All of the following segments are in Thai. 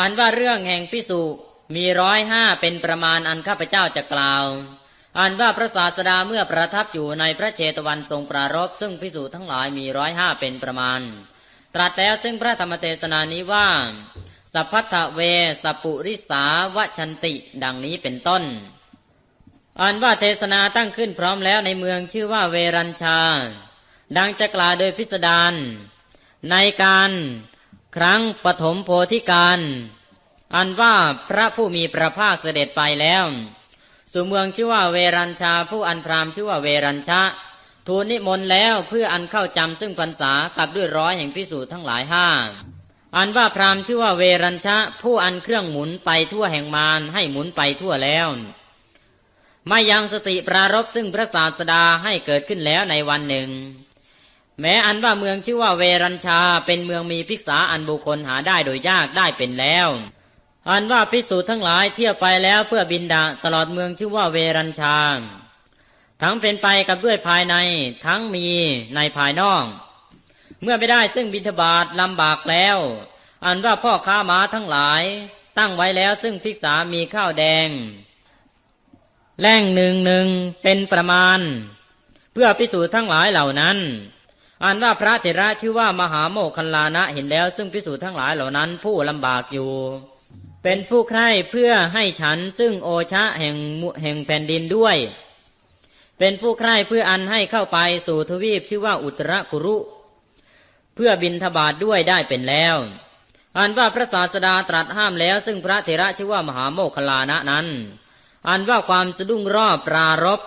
อันว่าเรื่องแห่งพิสุมีร้อยห้าเป็นประมาณอันข้าพเจ้าจะกล่าว อันว่าพระศาสดาเมื่อประทับอยู่ในพระเชตวันทรงปรารบซึ่งพิสูทั้งหลายมีร้อยห้าเป็นประมาณ ตรัสแล้วซึ่งพระธรรมเทศนานี้ว่าสัพพัทเวสปุริสาวชันติ ดังนี้เป็นต้น อันว่าเทศนาตั้งขึ้นพร้อมแล้วในเมืองชื่อว่าเวรัญชา ดังจะกล่าวโดยพิสดารในการ ครั้งปฐมโพธิการ อันว่าพระผู้มีพระภาคเสด็จไปแล้วสู่เมืองชื่อว่าเวรัญชาผู้อันพรามชื่อว่าเวรัญชะ ทูลนิมนต์แล้วเพื่ออันเข้าจำซึ่งพรรษากับด้วยร้อยแห่งพิสูจน์ทั้งหลายห้าอันว่าพรามชื่อว่าเวรัญชะ ผู้อันเครื่องหมุนไปทั่วแห่งมารให้หมุนไปทั่วแล้วไม่ยังสติปรารบซึ่งพระศาสดาให้เกิดขึ้นแล้วในวันหนึ่ง แม้อันว่าเมืองชื่อว่าเวรัญชาเป็นเมืองมีภิกษาอันบุคคลหาได้โดยยากได้เป็นแล้ว อันว่าพิสูจน์ทั้งหลายเที่ยวไปแล้วเพื่อบินดาตลอดเมืองชื่อว่าเวรัญชา ทั้งเป็นไปกับด้วยภายในทั้งมีในภายนอก เมื่อไม่ได้ซึ่งบิณฑบาตลำบากแล้ว อันว่าพ่อค้าม้าทั้งหลาย ตั้งไว้แล้วซึ่งภิกษามีข้าวแดง แล่งหนึ่งหนึ่งเป็นประมาณ เพื่อพิสูจน์ทั้งหลายเหล่านั้น อันว่าพระเถระชื่อว่ามหาโมคคัลลานะเห็นแล้ว ซึ่งพิสูจน์ทั้งหลายเหล่านั้น ผู้ลำบากอยู่ เป็นผู้ใคร่เพื่อให้ฉันซึ่งโอชะแห่งแห่งแผ่นดินด้วย เป็นผู้ใคร่เพื่ออันให้เข้าไปสู่ทวีปชื่อว่าอุตรกุรุ เพื่อบินทบาทด้วยได้เป็นแล้ว อันว่าพระศาสดาตรัสห้ามแล้ว ซึ่งพระเถระชื่อว่ามหาโมคคลลานะนั้น อันว่าความสะดุ้งรอบปรารบ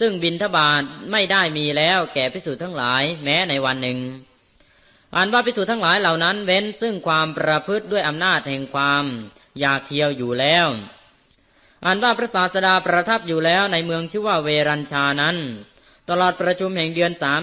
ซึ่งบินทบาทไม่ได้มีแล้วแก่พิสูจน์ทั้งหลาย แม้ในวันหนึ่งอันว่าพิสูจน์ทั้งหลายเหล่านั้น เว้นซึ่งความประพฤติด้วยอำนาจแห่งความอยากเที่ยวอยู่แล้วอันว่าพระศาสดาประทับอยู่แล้วในเมืองชื่อว่าเวรัญชานั้น ตลอดประชุมแห่งเดือนสาม